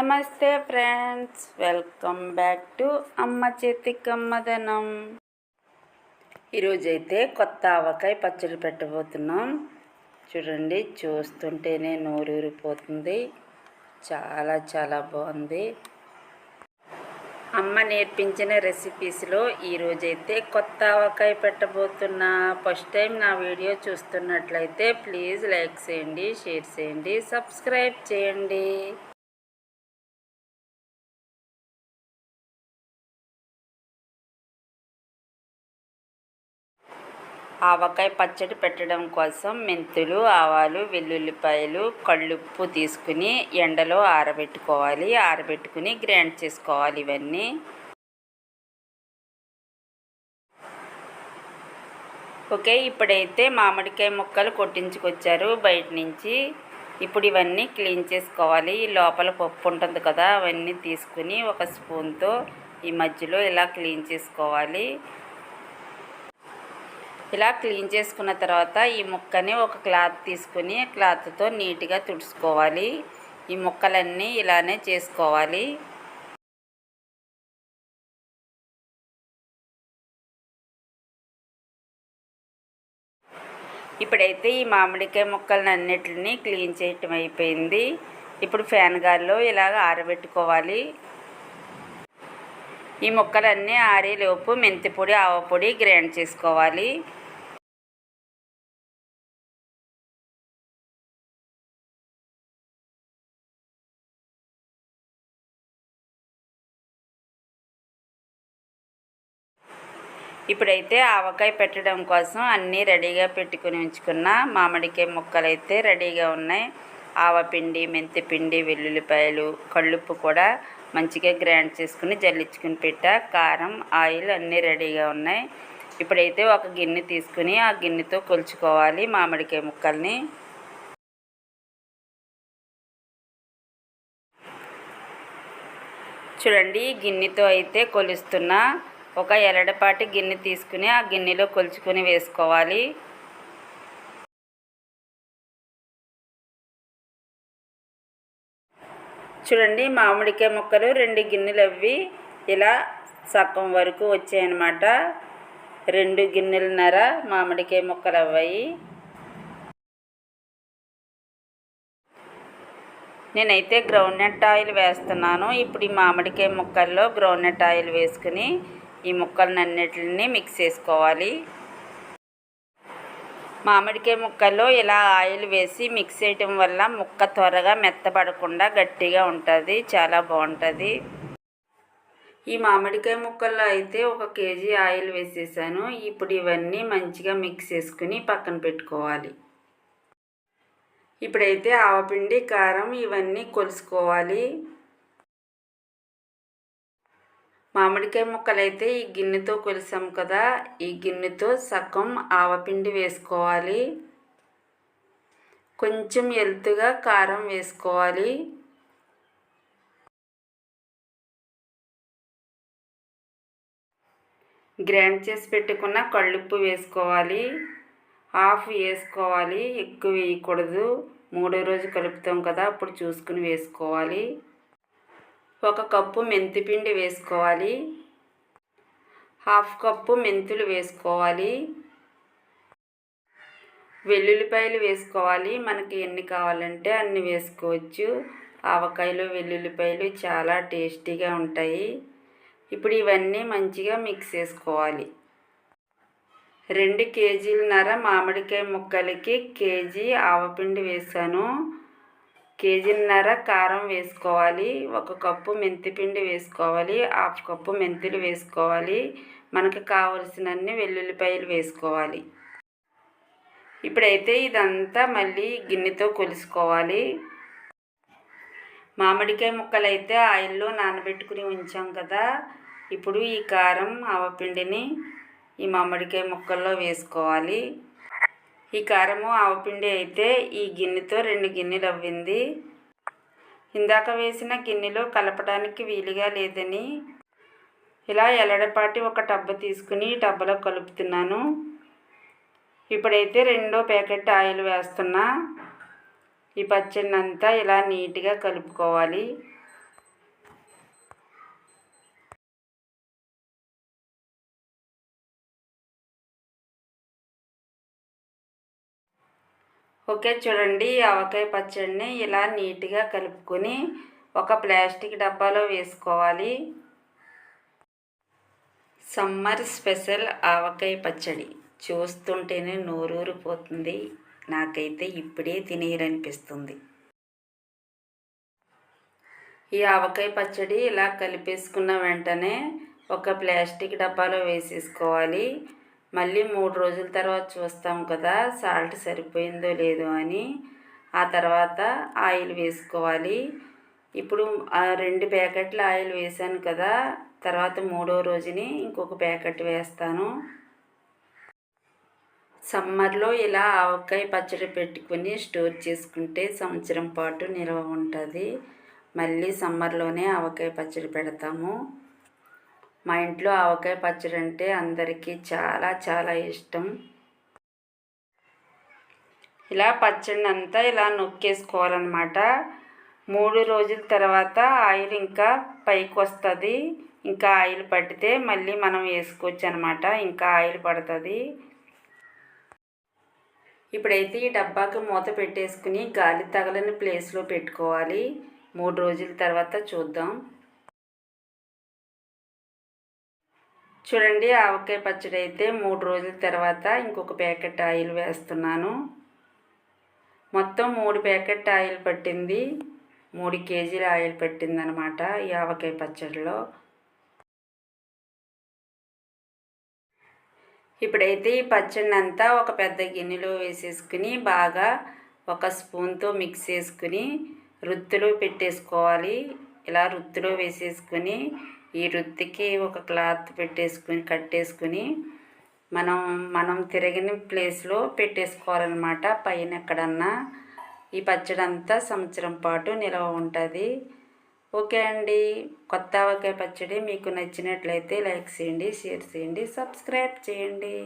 నమస్తే friends welcome back to అమ్మ చేతి కమ్మదనం. ఈరోజైతే కొత్త ఆవకాయ పచ్చడి పెట్టబోతున్నాం. చూడండి చూస్తుంటేనే నోరూరిపోతుంది చాలా చాలా బాగుంది. అమ్మ నేర్పించిన రెసిపీస్లో ఈరోజైతే కొత్త ఆవకాయ పెట్టబోతున్నా. ఫస్ట్ టైం నా వీడియో చూస్తున్నట్లయితే ప్లీజ్ లైక్ చేయండి షేర్ చేయండి సబ్స్క్రైబ్ చేయండి. ఆవకాయ పచ్చడి పెట్టడం కోసం మెంతులు ఆవాలు వెల్లుల్లిపాయలు కళ్ళుప్పు తీసుకుని ఎండలో ఆరబెట్టుకోవాలి. ఆరబెట్టుకుని గ్రైండ్ చేసుకోవాలి ఇవన్నీ. ఓకే ఇప్పుడైతే మామిడికాయ ముక్కలు కొట్టించుకొచ్చారు బయట నుంచి. ఇప్పుడు ఇవన్నీ క్లీన్ చేసుకోవాలి. లోపల పప్పు ఉంటుంది కదా అవన్నీ తీసుకుని ఒక స్పూన్తో ఈ మధ్యలో ఇలా క్లీన్ చేసుకోవాలి. ఇలా క్లీన్ చేసుకున్న తర్వాత ఈ ముక్కని ఒక క్లాత్ తీసుకుని క్లాత్తో నీట్గా తుడుచుకోవాలి. ఈ ముక్కలన్నీ ఇలానే చేసుకోవాలి. ఇప్పుడైతే ఈ మామిడికాయ ముక్కలను అన్నిటిని క్లీన్ చేయటం అయిపోయింది. ఇప్పుడు ఫ్యాన్ గాల్లో ఇలాగ ఆరబెట్టుకోవాలి. ఈ ముక్కలన్నీ ఆరేలోపు మెంతిపొడి ఆవపొడి గ్రైండ్ చేసుకోవాలి. ఇప్పుడైతే ఆవకాయ పెట్టడం కోసం అన్నీ రెడీగా పెట్టుకుని ఉంచుకున్న మామిడికాయ ముక్కలు అయితే రెడీగా ఉన్నాయి. ఆవపిండి మెంతిపిండి వెల్లుల్లిపాయలు కళ్ళుప్పు కూడా మంచిగా గ్రైండ్ చేసుకుని జల్లించుకుని పెట్టా. కారం ఆయిల్ అన్నీ రెడీగా ఉన్నాయి. ఇప్పుడైతే ఒక గిన్నె తీసుకుని ఆ గిన్నెతో కొలుచుకోవాలి మామిడికాయ ముక్కల్ని. చూడండి గిన్నెతో అయితే కొలుస్తున్నా. ఒక ఎలడపాటి గిన్నె తీసుకుని ఆ గిన్నెలో కొలుచుకొని వేసుకోవాలి. చూడండి మామిడికాయ ముక్కలు రెండు గిన్నెలు అవి ఇలా సగం వరకు వచ్చాయన్నమాట. రెండు గిన్నెలున్నర మామిడికాయ ముక్కలు అవ్వాయి. నేనైతే గ్రౌండ్నట్ ఆయిల్ వేస్తున్నాను. ఇప్పుడు ఈ మామిడికాయ ముక్కల్లో గ్రౌండ్నట్ ఆయిల్ వేసుకుని ఈ ముక్కలన్నిటిని మిక్స్ చేసుకోవాలి. మామిడికాయ ముక్కల్లో ఇలా ఆయిల్ వేసి మిక్స్ చేయటం వల్ల ముక్క త్వరగా మెత్తపడకుండా గట్టిగా ఉంటుంది చాలా బాగుంటుంది. ఈ మామిడికాయ ముక్కల్లో అయితే ఒక కేజీ ఆయిల్ వేసేసాను. ఇప్పుడు ఇవన్నీ మంచిగా మిక్స్ చేసుకుని పక్కన పెట్టుకోవాలి. ఇప్పుడైతే ఆవపిండి కారం ఇవన్నీ కొలుసుకోవాలి. మామిడికాయ ముక్కలు అయితే ఈ గిన్నెతో కొలిసాం కదా. ఈ గిన్నెతో సగం ఆవపిండి వేసుకోవాలి. కొంచెం ఎల్తుగా కారం వేసుకోవాలి. గ్రైండ్ చేసి పెట్టుకున్న కళ్ళుప్పు వేసుకోవాలి. హాఫ్ వేసుకోవాలి. ఎక్కువ వేయకూడదు. మూడో రోజు కలుపుతాం కదా అప్పుడు చూసుకుని వేసుకోవాలి. ఒక కప్పు మెంతిపిండి వేసుకోవాలి. హాఫ్ కప్పు మెంతులు వేసుకోవాలి. వెల్లుల్లిపాయలు వేసుకోవాలి. మనకి ఎన్ని కావాలంటే అన్ని వేసుకోవచ్చు. ఆవకాయలు వెల్లుల్లిపాయలు చాలా టేస్టీగా ఉంటాయి. ఇప్పుడు ఇవన్నీ మంచిగా మిక్స్ చేసుకోవాలి. రెండు కేజీలన్నర మామిడికాయ ముక్కలకి కేజీ ఆవపిండి వేసాను. కేజీన్నర కారం వేసుకోవాలి. ఒక కప్పు మెంతిపిండి వేసుకోవాలి. హాఫ్ కప్పు మెంతులు వేసుకోవాలి. మనకు కావలసినన్ని వెల్లుల్లిపాయలు వేసుకోవాలి. ఇప్పుడైతే ఇదంతా మళ్ళీ గిన్నెతో కొలుసుకోవాలి. మామిడికాయ ముక్కలు అయితే ఆయిల్లో నానబెట్టుకుని ఉంచాం కదా. ఇప్పుడు ఈ కారం ఆవపిండిని ఈ మామిడికాయ ముక్కల్లో వేసుకోవాలి. ఈ కారము ఆవపిండి అయితే ఈ గిన్నెతో రెండు గిన్నెలు అవ్వింది. ఇందాక వేసిన గిన్నెలో కలపడానికి వీలుగా లేదని ఇలా ఎలడపాటి ఒక టబ్బ తీసుకుని టబ్బలో కలుపుతున్నాను. ఇప్పుడైతే రెండో ప్యాకెట్ ఆయిల్ వేస్తున్నా. ఈ పచ్చడిని అంతా ఇలా నీట్గా కలుపుకోవాలి. ఓకే చూడండి. ఈ ఆవకాయ పచ్చడిని ఇలా నీట్గా కలుపుకొని ఒక ప్లాస్టిక్ డబ్బాలో వేసుకోవాలి. సమ్మర్ స్పెషల్ ఆవకాయ పచ్చడి. చూస్తుంటేనే నోరూరిపోతుంది. నాకైతే ఇప్పుడే తినేయాలనిపిస్తుంది. ఈ ఆవకాయ పచ్చడి ఇలా కలిపేసుకున్న వెంటనే ఒక ప్లాస్టిక్ డబ్బాలో వేసేసుకోవాలి. మళ్ళీ మూడు రోజుల తర్వాత చూస్తాం కదా సాల్ట్ సరిపోయిందో లేదో అని. ఆ తర్వాత ఆయిల్ వేసుకోవాలి. ఇప్పుడు ఆ రెండు ప్యాకెట్ల ఆయిల్ వేసాను కదా తర్వాత మూడో రోజుని ఇంకొక ప్యాకెట్ వేస్తాను. సమ్మర్లో ఇలా ఆవకాయ పచ్చడి పెట్టుకుని స్టోర్ చేసుకుంటే సంవత్సరం పాటు నిల్వ ఉంటుంది. మళ్ళీ సమ్మర్లోనే ఆవకాయ పచ్చడి పెడతాము. మా ఇంట్లో ఆవకాయ పచ్చడి అంటే అందరికీ చాలా చాలా ఇష్టం. ఇలా పచ్చడిని అంతా ఇలా నొక్కేసుకోవాలన్నమాట. మూడు రోజుల తర్వాత ఆయిల్ ఇంకా పైకి వస్తుంది. ఇంకా ఆయిల్ పట్టితే మళ్ళీ మనం వేసుకోవచ్చు అనమాట ఇంకా ఆయిల్ పడుతుంది. ఇప్పుడైతే ఈ డబ్బాకి మూత పెట్టేసుకుని గాలి తగలని ప్లేస్లో పెట్టుకోవాలి. మూడు రోజుల తర్వాత చూద్దాం. చూడండి ఆవకాయ పచ్చడి అయితే మూడు రోజుల తర్వాత ఇంకొక ప్యాకెట్ ఆయిల్ వేస్తున్నాను. మొత్తం మూడు ప్యాకెట్ ఆయిల్ పట్టింది. మూడు కేజీల ఆయిల్ పట్టిందనమాట ఈ ఆవకాయ పచ్చడిలో. ఇప్పుడైతే ఈ పచ్చడిని అంతా ఒక పెద్ద గిన్నెలో వేసేసుకుని బాగా ఒక స్పూన్తో మిక్స్ చేసుకుని రుత్తులో పెట్టేసుకోవాలి. ఇలా రుత్తులో వేసేసుకుని ఈ వృత్తికి ఒక క్లాత్ పెట్టేసుకుని కట్టేసుకుని మనం మనం తిరిగిన ప్లేస్లో పెట్టేసుకోవాలన్నమాట. పైన ఎక్కడన్నా ఈ పచ్చడి అంతా సంవత్సరం పాటు నిల్వ ఉంటుంది. ఓకే అండి. కొత్త ఆవకాయ పచ్చడి మీకు నచ్చినట్లయితే లైక్ చేయండి షేర్ చేయండి సబ్స్క్రైబ్ చేయండి.